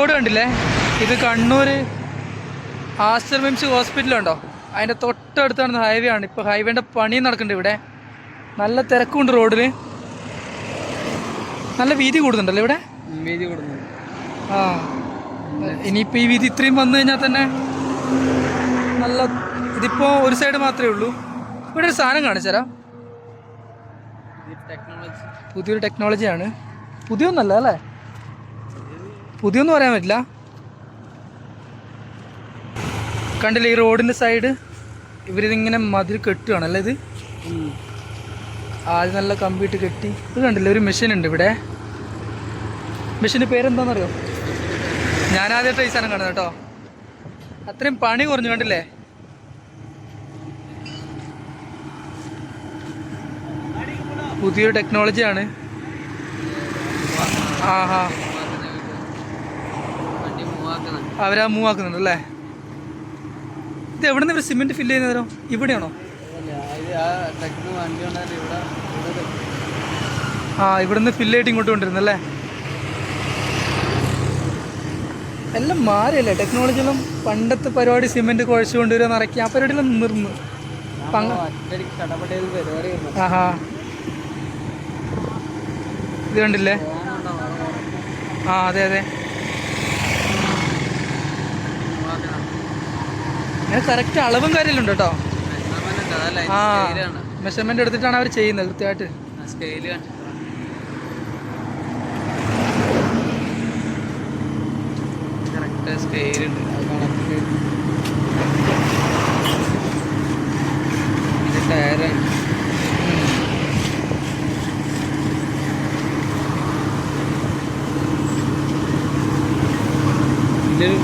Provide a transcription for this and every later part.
Road കണ്ടില്ലേ? ഇത് Kannur Aster MIMS ഹോസ്പിറ്റലുണ്ടോ? അതിന്റെ തൊട്ടടുത്താണ് ഹൈവേ ആണ്. ഇപ്പോൾ ഹൈവേന്റെ പണി നടക്കുന്നുണ്ട് ഇവിടെ. നല്ല തിരക്കുണ്ട് റോഡിൽ നല്ല വീതി കൂടുന്നുണ്ടല്ലോ ഇവിടെ? വീതി കൊടുക്കുന്നു ആ. ഇനിയിപ്പോൾ ഈ വീതി ഇത്രയും വന്നു കഴിഞ്ഞാൽ തന്നെ നല്ല ഇതിപ്പോൾ ഒരു സൈഡ് മാത്രമേ ഉള്ളൂ. ഇവിടെ ഒരു സാധനം കാണിച്ചുതരാം. ടെക്നോളജി. പുതിയൊരു ടെക്നോളജിയാണ് പുതിയൊന്നല്ല അല്ലേ? പുതിയൊന്നും പറയാൻ പറ്റില്ല. കണ്ടില്ലേ ഈ റോഡിന്റെ സൈഡ് ഇവരിതിങ്ങനെ മതിൽ കെട്ടുകയാണ് അല്ലേ ഇത്? ആദ്യം നല്ല കമ്പിയിട്ട് കെട്ടി. ഇത് കണ്ടില്ലേ ഒരു മെഷീൻ ഉണ്ട് ഇവിടെ. മെഷീന്റെ പേരെന്താണെന്നറിയോ ഞാൻ ആദ്യമായിട്ട് ഈ സാധനം കാണുന്നത് കേട്ടോ. അത്രയും പണി കുറഞ്ഞു കണ്ടില്ലേ? പുതിയൊരു ടെക്നോളജിയാണ് ആ ഹാ അവരാ മൂവ് ആക്കുന്നുണ്ട് അല്ലേ? ഇത് എവിടെ നിന്ന് ഇവർ സിമെന്റ് ഫില്ല് ചെയ്യുന്നതോ ഇവിടെയാണോ? ആ ഇവിടുന്ന് ഫില്ല് ആയിട്ട് ഇങ്ങോട്ട് കൊണ്ടിരുന്നല്ലേ എല്ലാം മാറിയല്ലേ? ടെക്നോളജിയിലും പണ്ടത്തെ പരിപാടി സിമെന്റ് കുഴച്ച് കൊണ്ടുവരിക നിറയ്ക്കുക ആ പരിപാടിയെല്ലാം നിർന്നു. ആഹാ. ഇത് കണ്ടില്ലേ? ആ അതെ അതെ. അങ്ങനെ കറക്റ്റ് അളവും കാര്യമെല്ലാം കേട്ടോ. ആ മെഷർമെന്റ് എടുത്തിട്ടാണ് അവർ ചെയ്യുന്നത് കൃത്യമായിട്ട്.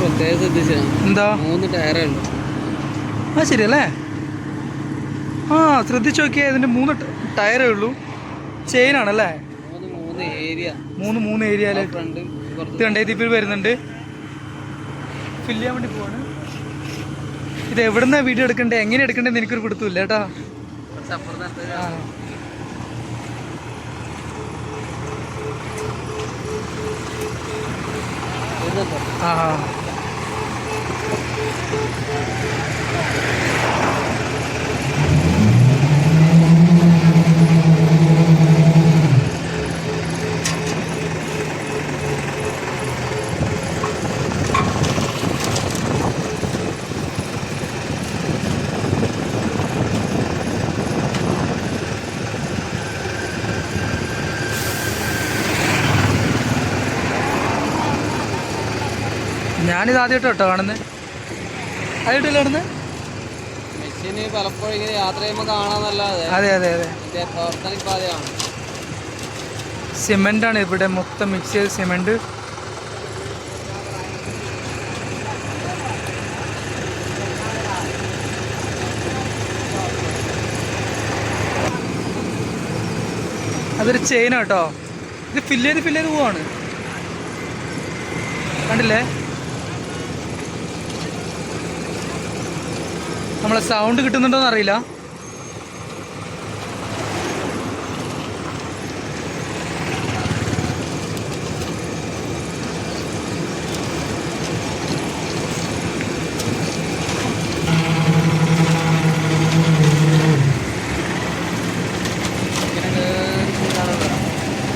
പ്രത്യേകത ശ്രദ്ധിച്ചാണ് എന്താ? മൂന്ന് ടയറേ ഉള്ളൂ. ആ ശരിയല്ലേ? ആ ശ്രദ്ധിച്ചു നോക്കിയാൽ ഇതിന്റെ മൂന്ന് ടയറേ ഉള്ളൂ. ചെയിൻ ആണല്ലേ മൂന്ന് മൂന്ന് ഏരിയ ഇത് കണ്ടേ വരുന്നുണ്ട്. ഫില്ല് ചെയ്യാൻ വേണ്ടി പോവാണ്. ഇത് എവിടുന്നാ വീഡിയോ എടുക്കണ്ടേ? എങ്ങനെ എടുക്കണ്ടെന്ന് എനിക്കൊരു പിടുത്തമില്ല കേട്ടാ. ആ. Thank you. ഞാനിത് ആദ്യമായിട്ട് കേട്ടോ കാണുന്നത് ആദ്യമായിട്ടല്ലേ മെഷീന് പലപ്പോഴും ഇങ്ങനെ യാത്ര ചെയ്യുമ്പോൾ കാണാന്നല്ലാതെ അതെ അതെ അതെ. പ്രവർത്തനം ഇപ്പൊ ഇവിടെ മൊത്തം മിക്സ് ചെയ്ത സിമെന്റ് അതൊരു ചെയിനാട്ടോ ഇത് ഫില്ല് ചെയ്ത് ഫില്ല് ചെയ്ത് പോവാണ്. കണ്ടില്ലേ? നമ്മളെ സൗണ്ട് കിട്ടുന്നുണ്ടോന്ന് അറിയില്ല.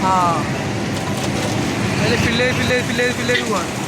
ആ. അതിൽ ഫില്ല് ചെയ്ത് ഫില്ല് ചെയ്ത് ഫില്ല്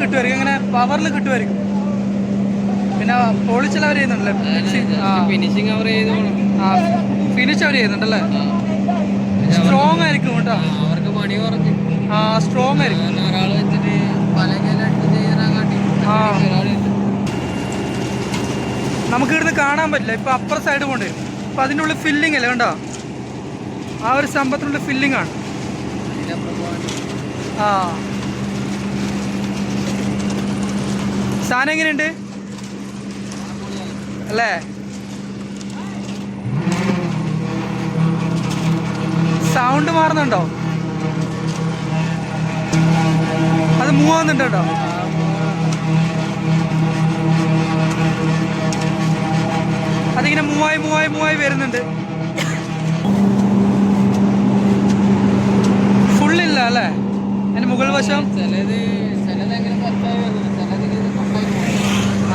ചെയ്ത് അങ്ങനെ പവറിൽ കിട്ടുമായിരിക്കും. പിന്നെ പോളിച്ചെല്ലാം അവർ ചെയ്യുന്നുണ്ടല്ലേ? ഫിനിഷിങ് അവർ ആ. ഫിനിഷ് അവർ ചെയ്യുന്നുണ്ടല്ലേ. സ്ട്രോങ് ആയിരിക്കും കേട്ടോ. അവർക്ക് പണി കുറഞ്ഞു. ആ സ്ട്രോങ് ആയിരിക്കും. ഒരാൾ വെച്ചിട്ട് ആ. നമുക്ക് ഇവിടുന്ന് കാണാൻ പറ്റില്ല. ഇപ്പൊ അപ്പുറ സൈഡ് കൊണ്ട്. അപ്പൊ അതിന്റെ ഉള്ളിൽ ഫില്ലിംഗ് അല്ലേ കണ്ടോ? ആ ഒരു സംഭവത്തിനുള്ള ഫില്ലിംഗ് ആണ്. ആ. സാധനം എങ്ങനെയുണ്ട്? അല്ലേ? സൗണ്ട് മാറുന്നുണ്ടോ? അത് മൂവ് ആവുന്നുണ്ട് കേട്ടോ. അതിങ്ങനെ മൂവായി മൂവായി മൂവായി വരുന്നുണ്ട്. ഫുള്ളില്ല അല്ലേ? അതിന്റെ മുകൾ വശം? ചിലത് ചിലത് എങ്ങനെ പുറത്തായി വരുന്നത് ചിലത് ഇങ്ങനെ പുറത്തായി പോകും ആഹാ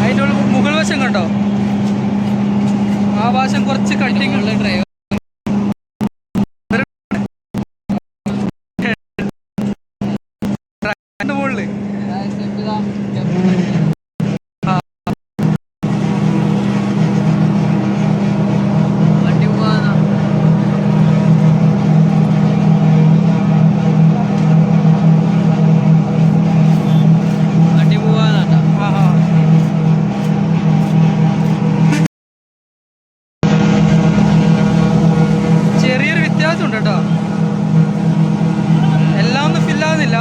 അതിന്റെ മുകൾ വശം കണ്ടോ? ആ വശം കുറച്ച് കട്ടിങ്ങുള്ള ഡ്രൈവർ മുകളിൽ സ്റ്റെപ്പ് ഇതാ ആ. വണ്ടി പോവാന്നാ വണ്ടി പോവാന്നാട്ടാ ആഹാ വ്യത്യാസമുണ്ട് കേട്ടോ എല്ലാം ഒന്നും ഫില്ലാവുന്നില്ല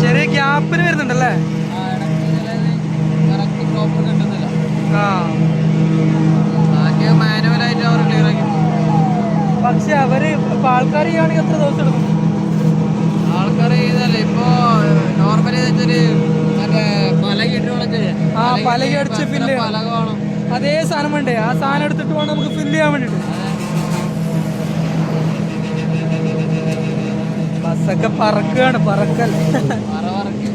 ചെറിയ ഗ്യാപ്പിന് വരുന്നുണ്ടല്ലേ? പക്ഷെ അവർ ഇപ്പൊ ആൾക്കാർ ചെയ്യുകയാണെങ്കിൽ എത്ര ദിവസം എടുക്കും? ആൾക്കാർ ചെയ്തല്ലേ ഇപ്പോ നോർമലി വെച്ചൊരു ആ, പലക അടിച്ച് ചെയ്യണം. അതേ സാധനം വേണ്ടേ? ആ സാധനം എടുത്തിട്ട് വേണം നമുക്ക് ഫില്ല് ചെയ്യാൻ വേണ്ടിട്ട് ബസ്സൊക്കെ പറക്കുകയാണ് പറക്കൽ. പറ പറക്ക്.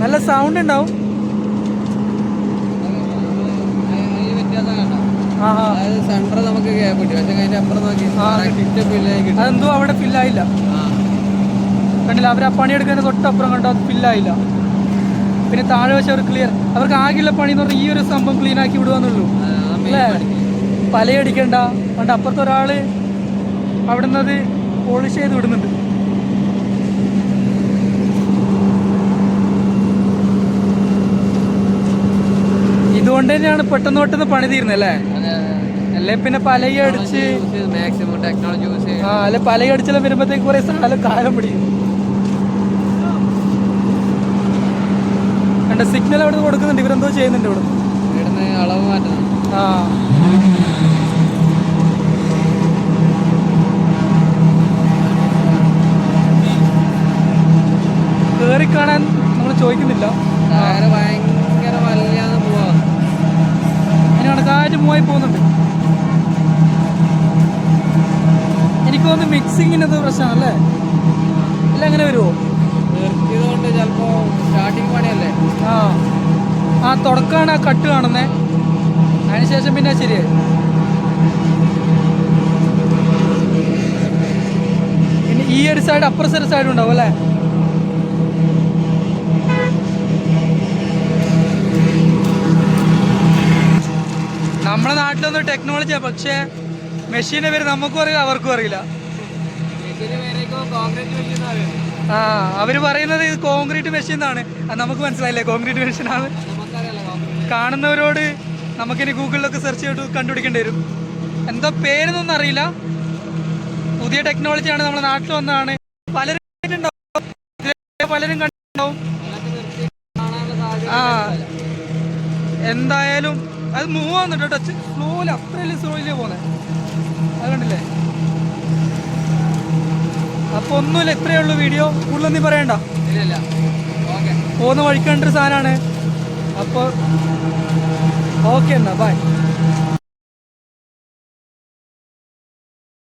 നല്ല സൗണ്ട് ഉണ്ടാവും. സെന്റർ നമുക്ക് അതെന്തോ അവിടെ ഫില്ലായില്ല കണ്ടില്ല അവർ ആ പണിയെടുക്കുന്ന തൊട്ടപ്പുറം കണ്ടോ? അത് ഫില്ലായില്ല പിന്നെ താഴെ വശം അവർ ക്ലിയർ അവർക്ക് ആകെയുള്ള പണി എന്ന് പറഞ്ഞാൽ ഈ ഒരു സംഭവം ക്ലീൻ ആക്കി വിടുവാന്നുള്ളൂ. അല്ലേ. പലയടിക്കണ്ട. അതുകൊണ്ട് അപ്പുറത്തെ ഒരാൾ അവിടെ നിന്ന് അത് പോളിഷ് ചെയ്ത് വിടുന്നുണ്ട്. ഇതുകൊണ്ട് തന്നെയാണ് പെട്ടെന്ന് പെട്ടെന്ന് പണി തീരുന്നത് അല്ലേ? അതെ. പിന്നെ പലയടിച്ച് മാക്സിമം ടെക്നോളജി യൂസ് ചെയ്യും ആ അല്ലെ? പലയടിച്ചെല്ലാം വരുമ്പോഴത്തേക്ക് കുറെ സ്ഥലം കാലം പിടിക്കും. കണ്ട സിഗ്നൽ അവിടെ കൊടുക്കുന്നുണ്ട്. ഇവരെന്തോ ചെയ്യുന്നുണ്ട് ഇവിടെ. ഇവിടുന്ന് അളവ് മാറ്റുന്നു. ആ. കേറി കാണാൻ നമ്മൾ ചോദിക്കുന്നില്ല. ഭയങ്കര വല്ലാതെ പോവാ. അതിനാണ് കണക്കായിട്ട് മൂവായി പോകുന്നുണ്ട്. എനിക്ക് തോന്നുന്നു മിക്സിങ്ങിനത് പ്രശ്നമാണല്ലേ? ഇല്ല അങ്ങനെ വരുമോ നിർത്തിയത് കൊണ്ട് ചിലപ്പോ സ്റ്റാർട്ടിങ് പണിയല്ലേ? ആ. ആ തുടക്കമാണ് ആ കട്ട് കാണുന്നേ. അതിനുശേഷം പിന്നെ ശരിയായി പിന്നെ ഈ ഒരു സൈഡ് അപ്പുറ സൈഡ് സൈഡ് ഉണ്ടാവും അല്ലേ? നമ്മുടെ നാട്ടിലൊന്നും ടെക്നോളജിയാ പക്ഷേ മെഷീന്റെ പേര് നമുക്കും അറിയില്ല അവർക്കും അറിയില്ല. കോൺക്രീറ്റ് മെഷീൻ അറിയാം? ആ അവർ പറയുന്നത് ഇത് കോൺക്രീറ്റ് മെഷീൻ എന്നാണ് നമുക്ക് മനസ്സിലായില്ലേ? കോൺക്രീറ്റ് മെഷീനാണ് കാണുന്നവരോട് നമുക്കിനി ഗൂഗിളിലൊക്കെ സെർച്ച് ചെയ്തിട്ട് കണ്ടുപിടിക്കേണ്ടി വരും. എന്തോ പേരെന്നൊന്നും അറിയില്ല. പുതിയ ടെക്നോളജിയാണ് നമ്മുടെ നാട്ടിൽ വന്നതാണ്. പലരും. പലരും കണ്ടിട്ടുണ്ടാവും. ആ എന്തായാലും അത് മൂവ് ആവുന്നുണ്ട് ടച്ച് സ്ലോയിൽ അത്രയല്ലേ സ്ലോയിലേ പോന്നെ. അത് കണ്ടില്ലേ? അപ്പൊ ഒന്നുമില്ല ഇത്രയേ ഉള്ളൂ വീഡിയോ കൂടുതലൊന്നും പറയണ്ട. പോകുന്ന വഴിക്കേണ്ട ഒരു സാധനമാണ്. അപ്പോൾ ഓക്കെ എന്നാ ബൈ